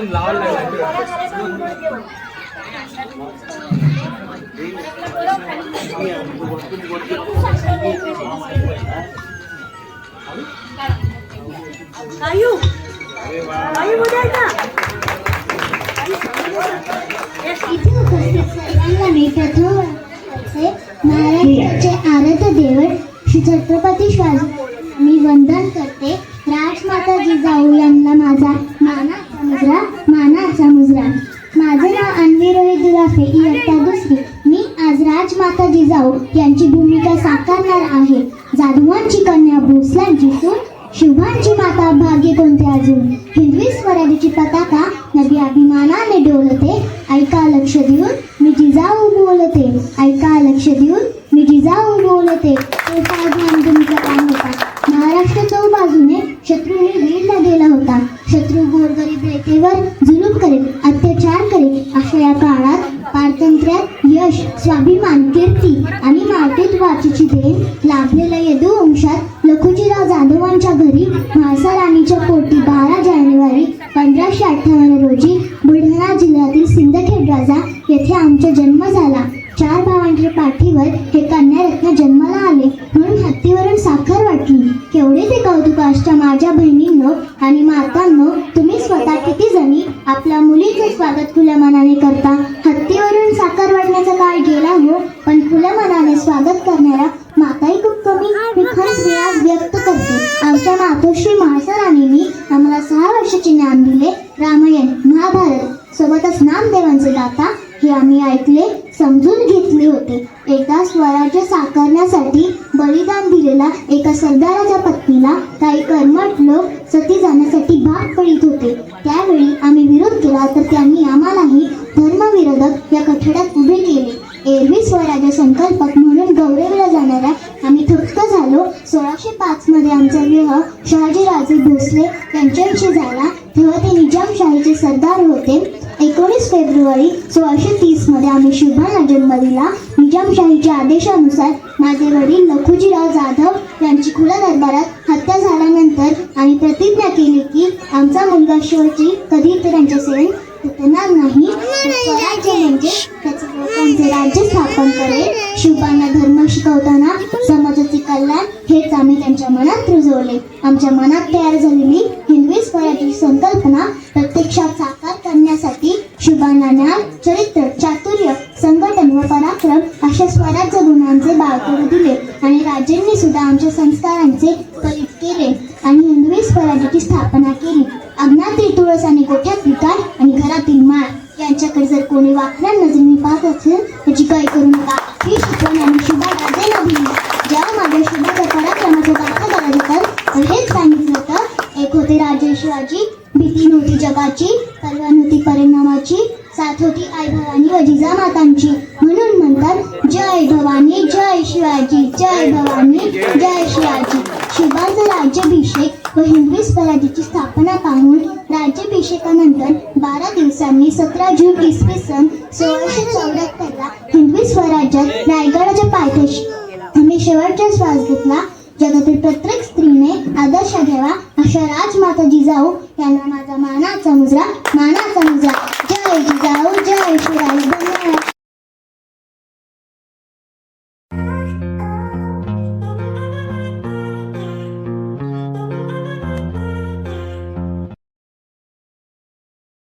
पण लावायला देवळ श्री छत्रपती श्वास मी वंदन करते राजमाता जिजाऊ यांना माझा दुराफे इयत्ता दुसरी. मी आज राजमाता जिजाऊ यांची भूमिका साकारणार आहे. जाधवांची कन्या भोसल्यांची सून शुभांची माता भाग्य कोणते अजून? हिरवी स्वराज्याची पताका नदी अभिमानाने डोलते. ऐका लक्ष देऊन मी जिजाऊ बोलते. ऐका लक्ष देऊन मी जिजाऊ बोलते. महाराष्ट्र चौबाजूने शत्रूने वेढला गेला होता. शत्रू गोरगरीब रेतेवर जुलूम करेल अत्याचार करेल अशा या काळात पारतंत्र्यात यश स्वाभिमान कीर्ती आणि मातृत्वाची देण लाभलेल्या यदुवंशात लखुजीराव जाधवांच्या घरी म्हाळसा राणीच्या पोटी बारा जानेवारी पंधराशे अठ्ठावन्न रोजी बुलढाणा जिल्ह्यातील सिंदखेड राजा येथे आमचा जन्म झाला. चार भावांच्या पाठीवर हे कन्यारत्न जन्माला आले म्हणून हत्तीवरून साखर वाटली. केवढे ते कौतुक असच्या माझ्या बहिणींनो आणि मातांनो तुम्ही स्वतः किती जणी आपल्या मुलीचे स्वागत खुल्या मनाने करता हत्तीवरून साखर वाटण्याचा काळ गेला हो पण खुल्या मनाने स्वागत करणाऱ्या माताही खूप कमी मी खरंच व्यास व्यक्त करते. आमच्या मातोश्री महासा आम्हाला सहा वर्षाचे ज्ञान दिले. रामायण महाभारत सोबतच नामदेवांचे गाथा हे आम्ही ऐकले समजून घेतले होते. एकदा स्वराज्य साकारण्यासाठी बलिदान दिलेला एका सरदाराच्या पत्नीला काही कर्मठ लोक सती जाण्यासाठी भाग पडित होते. त्यावेळी आम्ही विरोध केला तर त्यांनी आम्हालाही धर्मविरोधक या कठड्यात उभे केले. एरवी स्वराज्य संकल्पक म्हणून गौरवला जाणाऱ्या आम्ही थक्क झालो सोळाशे पाच मध्ये आमचा विवाह शहाजीराजे भोसले यांच्याविषयी झाला. तेव्हा ते निजामशाहीचे सरदार होते. एकोणीस फेब्रुवारी सोळाशे तीसमध्ये आम्ही शुभांना जन्म दिला. निजामशाहीच्या आदेशानुसार माझे वडील लखुजीराव जाधव यांची खुल्या दरबारात हत्या झाल्यानंतर आम्ही प्रतिज्ञा केली की आमचा मुलगा शिवजी कधी इतरांच्या सेवेत तुटणार नाही. स्वराज्य म्हणजे त्याचे राज्य स्थापन करेल. शिवबांना धर्म शिकवताना समाजाचे कल्याण हेच आम्ही त्यांच्या मनात रुजवले. आमच्या मनात तयार झालेली हिंदवी स्वराची संकल्पना प्रत्यक्षात साकार करण्यासाठी शिवबांना ज्ञान चरित्र चातुर्य संघटन व पराक्रम अशा स्वराज्य गुणांचे बाळकडू दिले आणि राजेंनी सुद्धा आमच्या संस्कारांचे फलित केले आणि हिंदवी स्वराज्याची स्थापना केली. अज्ञातील तुळस आणि गोठ्यात विकार आणि घरातील माळ. यांच्याकडे जर कोणी वाकड्या नजरेने पाहत असेल त्याची काय करू नका ही शिकवण आम्ही शुभा राजेंना दिली जेव्हा माझ्या शुभाच्या पराक्रमाचा दाखला करायचा तर हेच सांगितलं होतं एक होते राजे शिवाजी भीती होती जगाची परवा होती परिणामाची साथ होती आई भवानी व जिजामातांची म्हणून म्हणतात जय भवानी जय शिवाजी जय भवानी जय शिवाजी. शिवाचा राज्याभिषेक व हिंदवी स्वराज्याची स्थापना पाहून राज्याभिषेकानंतर बारा दिवसांनी सतरा जून इसवी सन सोळाशे चौऱ्याहत्तरला हिंदवी स्वराज्यात रायगडाच्या पायथ्याशी आम्ही शेवटचा श्वास घेतला. जगातील प्रत्येक स्त्रीने आदर्श घ्यावा अशा राजमाता जिजाऊ यांना माझा मानाचा मुजरा मानाचा मुजरा. जय जिजाऊ जय शिवराज धन्यवाद